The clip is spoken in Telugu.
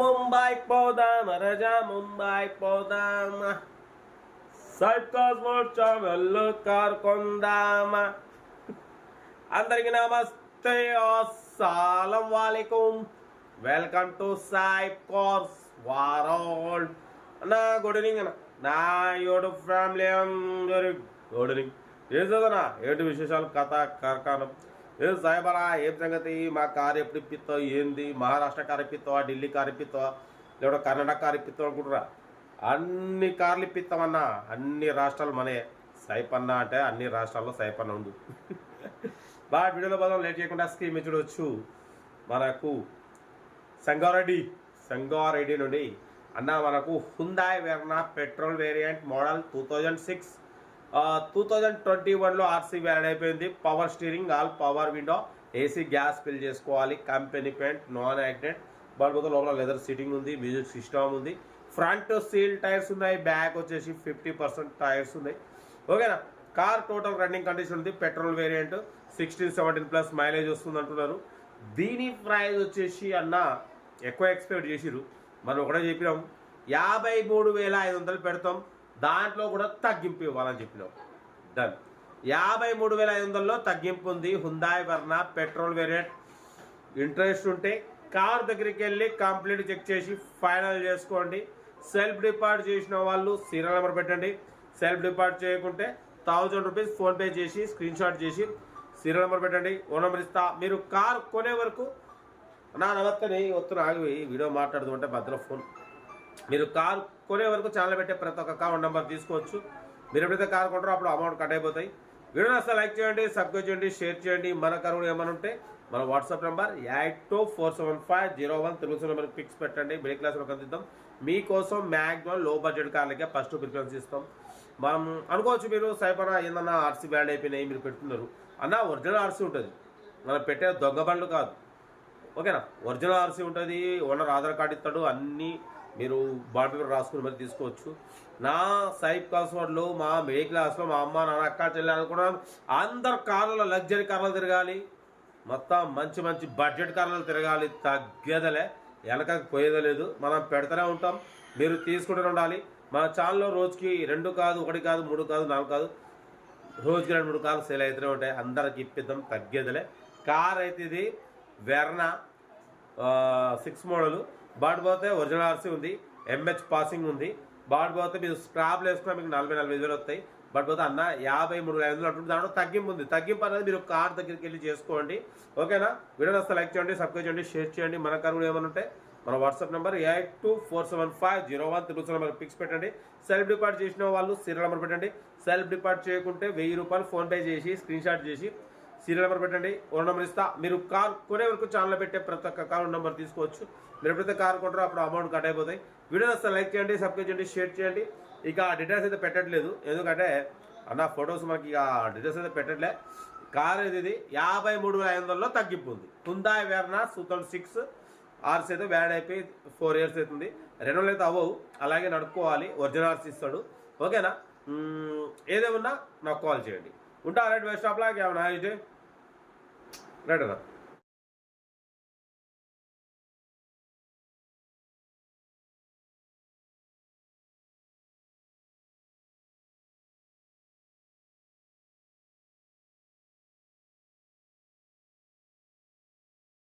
ముంబై పోదాం రజా ముంబై పోదాం సైకాస్ వెళ్ళు కార్ కొందామా అందరికి నమస్తే అస్సలం వాలేకుం welcome to Sai cars world నా గుడ్ ఈవినింగ్ అన్న. నా యోడు ఫ్యామిలీ అందరి గుడ్ ఈవినింగ్ ఏం చదవనా ఏంటి విశేషాలు? కథ కార్ఖానం. ఏ సాయబరా ఏం సంగతి? మా కారు ఎప్పుడు ఇప్పిస్తావు ఏంది? మహారాష్ట్ర కారు ఇప్పిస్తావా ఢిల్లీ కారు ఇప్పిస్తావా లేదా కర్ణాటక కారు ఇప్పిస్తావు అనుకుంటురా అన్ని కార్లు ఇప్పిస్తామన్నా అన్ని రాష్ట్రాలు మనే సైపన్న అంటే అన్ని రాష్ట్రాల్లో సైపన్న ఉంది బాగా వీడియోలో పదం. లేట్ చేయకుండా స్కీమ్ మీద చూడవచ్చు మనకు సంగారెడ్డి సంగారెడ్డి నుండి అన్న మనకు Hyundai Verna petrol variant model two thousand six two thousand twenty వన్లో ఆర్సీ వ్యాన్ అయిపోయింది. Power steering all power window AC gas fill చేసుకోవాలి. Company paint non accident but లోపల లెదర్ సీటింగ్ ఉంది. మ్యూజిక్ సిస్టమ్ ఉంది. ఫ్రంట్ సీల్ టైర్స్ ఉన్నాయి. బ్యాక్ వచ్చేసి ఫిఫ్టీ పర్సెంట్ టైర్స్ ఉన్నాయి. ఓకేనా కార్ టోటల్ రన్నింగ్ కండిషన్ ఉంది. Petrol variant sixteen seventeen plus mileage వస్తుంది అంటున్నారు. దీని ప్రైస్ వచ్చేసి అన్న ఎక్కువ ఎక్స్పెక్ట్ చేసిరు మనం ఒకటే చెప్పినాం. యాభై మూడు వేల ఐదు వందలు పెడతాం. దాంట్లో కూడా తగ్గింపు ఇవ్వాలని చెప్పినాం డన్ యాభై మూడు వేల ఐదు వందల్లో తగ్గింపు ఉంది. Hyundai Verna petrol variant interest ఉంటే కార్ దగ్గరికి వెళ్ళి కంప్లీట్ చెక్ చేసి ఫైనల్ చేసుకోండి. సెల్ఫ్ డిపార్ట్ చేసిన వాళ్ళు సీరియల్ నెంబర్ పెట్టండి. సెల్ఫ్ డిపార్ట్ చేయకుంటే థౌజండ్ రూపీస్ ఫోన్పే చేసి స్క్రీన్ షాట్ చేసి సీరియల్ నెంబర్ పెట్టండి. ఓ నెంబర్ ఇస్తా. మీరు కార్ కొనే వరకు నా నవత్తని వస్తున్న ఆగి వీడియో మాట్లాడుతుంటే మధ్యలో ఫోన్. మీరు కారు కొనే వరకు ఛానల్ పెట్టే ప్రతి ఒక్క అకౌంట్ నెంబర్ తీసుకోవచ్చు. మీరు ఎప్పుడైతే కారు కొంటారో అప్పుడు అమౌంట్ కట్ అయిపోతాయి. వీడియో అసలు లైక్ చేయండి సబ్స్క్రైబ్ చేయండి షేర్ చేయండి. మన కరువులు ఏమైనా ఉంటే మన WhatsApp number eight two four seven five zero one Telugu number fix పెట్టండి. మిడిల్ క్లాస్లో అందిద్దాం. మీకోసం మ్యాక్సిమం లో బడ్జెట్ కార్లకే ఫస్ట్ ప్రిఫరెన్స్ ఇస్తాం. మనం అనుకోవచ్చు మీరు సైపర్ ఏందన్నా ఆర్సీ బ్యాడ్ అయిపోయినాయి మీరు పెడుతున్నారు. అన్న ఒరిజినల్ ఆర్సీ ఉంటుంది. మనం పెట్టే దొంగ బండ్లు కాదు. ఓకేనా? ఒరిజినల్ ఆర్సీ ఉంటుంది ఓనర్ ఆధార్ కార్డు ఇస్తాడు అన్నీ మీరు బాటిల్ రాసుకుని మరి తీసుకోవచ్చు. నా సైప్ పాస్వర్డ్లో మా మిడిల్ క్లాస్లో మా అమ్మ నాన్న అక్క చెల్లి అనుకున్నాను అందరు కార్లలో లగ్జరీ కార్లు తిరగాలి. మొత్తం మంచి మంచి బడ్జెట్ కార్లు తిరగాలి. తగ్గేదలే. వెనకకు పోయేదలేదు మనం పెడతానే ఉంటాం. మీరు తీసుకుంటూనే ఉండాలి. మన ఛానల్లో రోజుకి రెండు కాదు ఒకటి కాదు మూడు కాదు నాలుగు కాదు. రోజుకి రెండు మూడు కార్లు సేల్ అవుతూనే ఉంటాయి. అందరికి ఇప్పిద్దాం. తగ్గేదలే. కార్ అయితే ఇది వెర్నా సిక్స్ మోడలు. బాడ్ పోతే ఒరిజినల్ ఆర్సీ ఉంది ఎంహెచ్ పాసింగ్ ఉంది. బాడ్ పోతే మీరు స్క్రాప్లు వేసుకున్నా మీకు నలభై నలభై వేలు వస్తాయి. బట్ పోతే అన్న యాభై మూడు ఐదు వందలు అంటుంది దాంట్లో తగ్గింపు ఉంది. తగ్గింపు అనేది మీరు కార్ దగ్గరికి వెళ్ళి చేసుకోండి. ఓకేనా? వీడియో వస్తే లైక్ చేయండి సబ్స్క్రైబ్ చేయండి షేర్ చేయండి. మన కార్ కూడా ఏమైనా ఉంటే మన WhatsApp number eight two four seven five zero one triple number fix పెట్టండి. సెల్ఫ్ డిపార్ట్ చేసిన వాళ్ళు సీరియల్ నెంబర్ పెట్టండి. సెల్ఫ్ డిపార్ట్ చేయకుంటే వెయ్యి రూపాయలు ఫోన్పే చేసి స్క్రీన్ షాట్ చేసి సీరియల్ నెంబర్ పెట్టండి. ఓ నెంబర్ ఇస్తా. మీరు కార్ కొనే వరకు ఛానల్ పెట్టే ప్రతి ఒక్క కార్ నెంబర్ తీసుకోవచ్చు. మీరు ఎప్పుడైతే కార్ కొంటారో అప్పుడు అమౌంట్ కట్ అయిపోతాయి. వీడియో వస్తే లైక్ చేయండి సబ్స్క్రైబ్ చేయండి షేర్ చేయండి. ఇక డీటెయిల్స్ అయితే పెట్టట్లేదు. ఎందుకంటే అన్న ఫొటోస్ మనకి ఇక డీటెయిల్స్ అయితే పెట్టట్లే. కార్ ఇది ఇది యాభై మూడు వేల ఐదు వందలలో తగ్గింపు ఉంది. Hyundai Verna two thousand six. ఆర్స్ అయితే వ్యాడ్ అయిపోయి ఫోర్ ఇయర్స్ అవుతుంది. రెండు అయితే అవ్వవు. అలాగే నడుపుకోవాలి. ఒరిజినల్ ఆర్సీ ఇస్తాడు. ఓకేనా? ఏదేమన్నా నాకు కాల్ చేయండి. ఉంటా రైట్ వెస్ట్ స్టాప్లో ఏమన్నా డే అన్న